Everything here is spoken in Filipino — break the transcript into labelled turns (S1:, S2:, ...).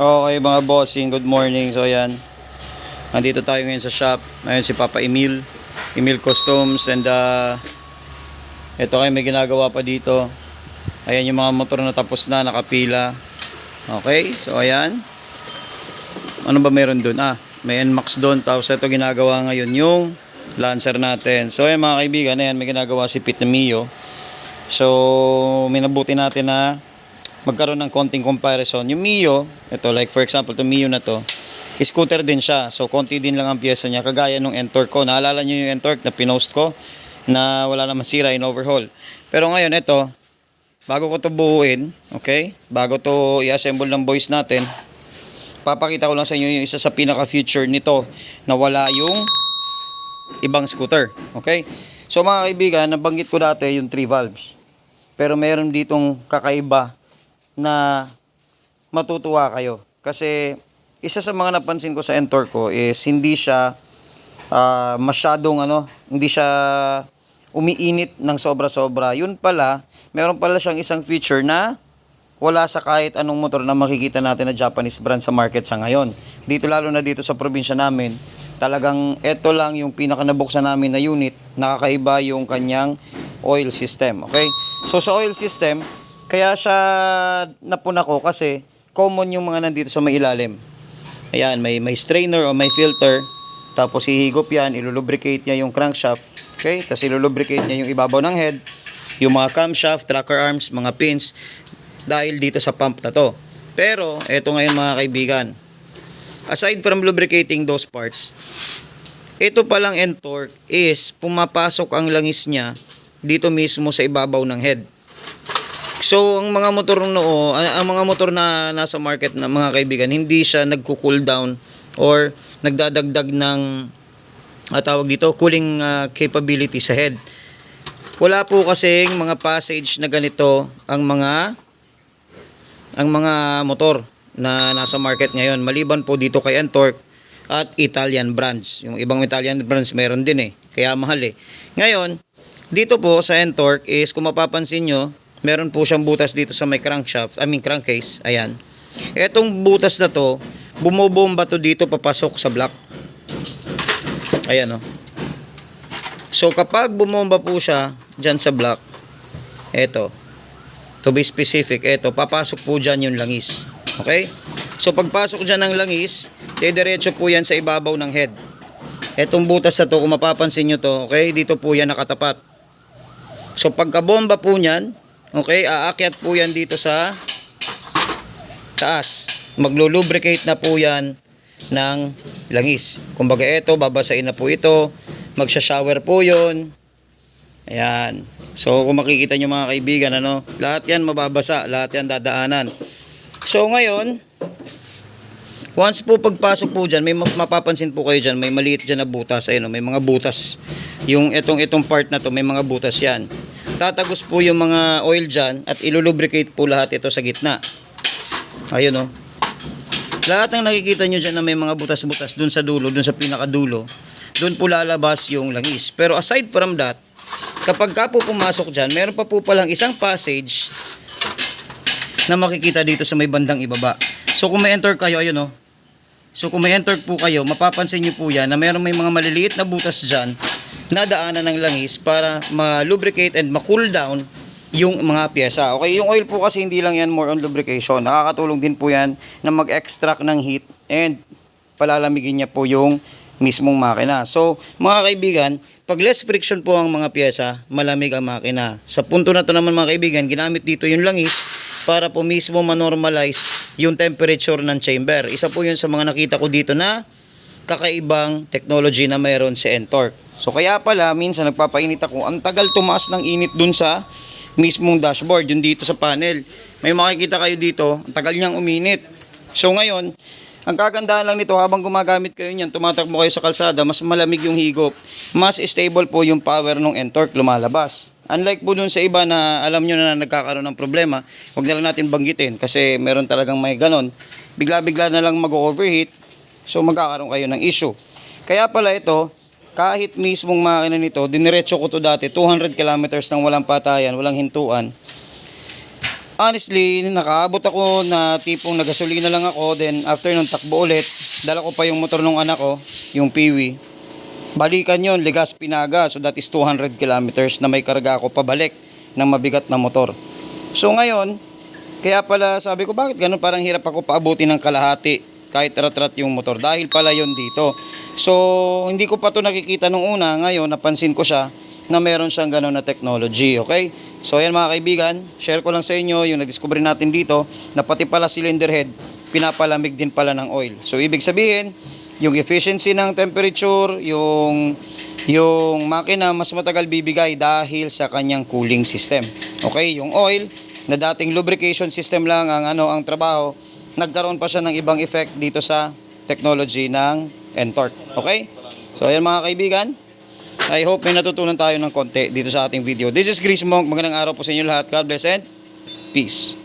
S1: Okay mga bossing, good morning. So ayan, nandito tayo ngayon sa shop. Ngayon si Papa Emil, Emil Customs and uh, ito kayo may ginagawa pa dito. Ayan yung mga motor na tapos na, nakapila. Okay, so ayan. Ano ba meron dun? Ah, may NMAX doon. Tapos ito ginagawa ngayon yung Lancer natin. So ayan mga kaibigan, ayan may ginagawa si Pete Mio. So, minabuti natin na magkaroon ng konting comparison. Yung Mio, ito like for example, to Mio na to, scooter din siya. So, konti din lang ang pyesa niya. Kagaya nung Entorq ko. Naalala niyo yung Entorq na pinost ko na wala naman sira in overhaul. Pero ngayon, ito, bago ko to buuin, okay? Bago to i-assemble ng boys natin, papakita ko lang sa inyo yung isa sa pinaka-future nito na wala yung ibang scooter. Okay? So mga kaibigan, nabanggit ko dati yung 3 valves. Pero meron ditong kakaiba na matutuwa kayo. Kasi isa sa mga napansin ko sa Entor ko is hindi siya ah, masyadong ano, hindi siya umiinit ng sobra-sobra. Yun pala, meron pala siyang isang feature na wala sa kahit anong motor na makikita natin na Japanese brand sa market sa ngayon. Dito lalo na dito sa probinsya namin, talagang ito lang yung pinaka nabuksan namin na unit, nakakaiba yung kanyang oil system, okay? So sa oil system, kaya siya napuna ko kasi common yung mga nandito sa may ilalim. Ayan, may may strainer o may filter, tapos hihigop yan, ilulubricate niya yung crankshaft, okay? Tapos ilulubricate niya yung ibabaw ng head, yung mga camshaft, tracker arms, mga pins, dahil dito sa pump na to. Pero, eto ngayon mga kaibigan, aside from lubricating those parts, ito palang end torque is pumapasok ang langis niya dito mismo sa ibabaw ng head. So, ang mga motor noo, ang mga motor na nasa market na mga kaibigan, hindi siya nagko-cool down or nagdadagdag ng ah, tawag dito, cooling ah, capability sa head. Wala po kasing mga passage na ganito ang mga ang mga motor na nasa market ngayon. Maliban po dito kay Entorq at Italian brands. Yung ibang Italian brands meron din eh. Kaya mahal eh. Ngayon, dito po sa Entorq is kung mapapansin nyo, meron po siyang butas dito sa may crankshaft, I mean crankcase. Ayan. Etong butas na to, bumobomba to dito papasok sa block. Ayan oh. So kapag bumomba po siya dyan sa block, eto, to be specific, eto, papasok po dyan yung langis. Okay? So pagpasok dyan ng langis, diretso po yan sa ibabaw ng head. Etong butas na to, kung mapapansin nyo to, okay, dito po yan nakatapat. So pagkabomba po niyan, okay, aakyat po yan dito sa taas. Maglulubricate na po yan ng langis. Kumbaga ito, babasain na po ito. Magsha-shower po yun. Ayan. So kung makikita nyo mga kaibigan, ano, lahat yan mababasa, lahat yan dadaanan. So ngayon, once po pagpasok po dyan, may ma- mapapansin po kayo dyan, may maliit dyan na butas. Ayun, oh, may mga butas. Yung itong, itong part na to, may mga butas yan. Tatagos po yung mga oil dyan at ilulubricate po lahat ito sa gitna. Ayun oh. Lahat ng nakikita nyo dyan na may mga butas-butas dun sa dulo, dun sa pinakadulo, dun po lalabas yung langis. Pero aside from that, kapag ka po pumasok dyan, meron pa po palang isang passage na makikita dito sa may bandang ibaba. So kung may enter kayo, ayun oh. So kung may enter po kayo, mapapansin nyo po yan na meron may mga maliliit na butas dyan na daanan ng langis para ma-lubricate and ma-cool down yung mga pyesa. Okay, yung oil po kasi hindi lang yan more on lubrication. Nakakatulong din po yan na mag-extract ng heat and palalamigin niya po yung mismong makina. So, mga kaibigan, pag less friction po ang mga pyesa, malamig ang makina. Sa punto na to naman mga kaibigan, ginamit dito yung langis para po mismo manormalize yung temperature ng chamber. Isa po yun sa mga nakita ko dito na kakaibang technology na mayroon si Entorq. So kaya pala minsan nagpapainit ako, ang tagal tumaas ng init dun sa mismong dashboard, yung dito sa panel. May makikita kayo dito, ang tagal niyang uminit. So ngayon, ang kagandahan lang nito habang gumagamit kayo niyan, tumatakbo kayo sa kalsada, mas malamig yung higop, mas stable po yung power ng Entorq lumalabas. Unlike po dun sa iba na alam nyo na nagkakaroon ng problema, huwag na lang natin banggitin kasi meron talagang may ganon. Bigla-bigla na lang mag-overheat, so magkakaroon kayo ng issue. Kaya pala ito, kahit mismong makina nito, diniretso ko to dati, 200 kilometers nang walang patayan, walang hintuan. honestly, nakaabot ako na tipong nagasolina lang ako, then after nung takbo ulit, dala ko pa yung motor ng anak ko, yung Piwi. Balikan yon Ligas Pinaga, so that is 200 kilometers na may karga ako pabalik ng mabigat na motor. So ngayon, kaya pala sabi ko, bakit ganun parang hirap ako paabuti ng kalahati kahit rat-rat yung motor dahil pala yon dito. So, hindi ko pa to nakikita nung una, ngayon napansin ko siya na meron siyang ganun na technology, okay? So, ayan mga kaibigan, share ko lang sa inyo yung na-discover natin dito na pati pala cylinder head, pinapalamig din pala ng oil. So, ibig sabihin, yung efficiency ng temperature, yung yung makina mas matagal bibigay dahil sa kanyang cooling system. Okay, yung oil na dating lubrication system lang ang ano ang trabaho, nagkaroon pa siya ng ibang effect dito sa technology ng Ntorq. Okay? So ayan mga kaibigan, I hope may natutunan tayo ng konti dito sa ating video. This is Chris Monk. Magandang araw po sa inyo lahat. God bless and peace.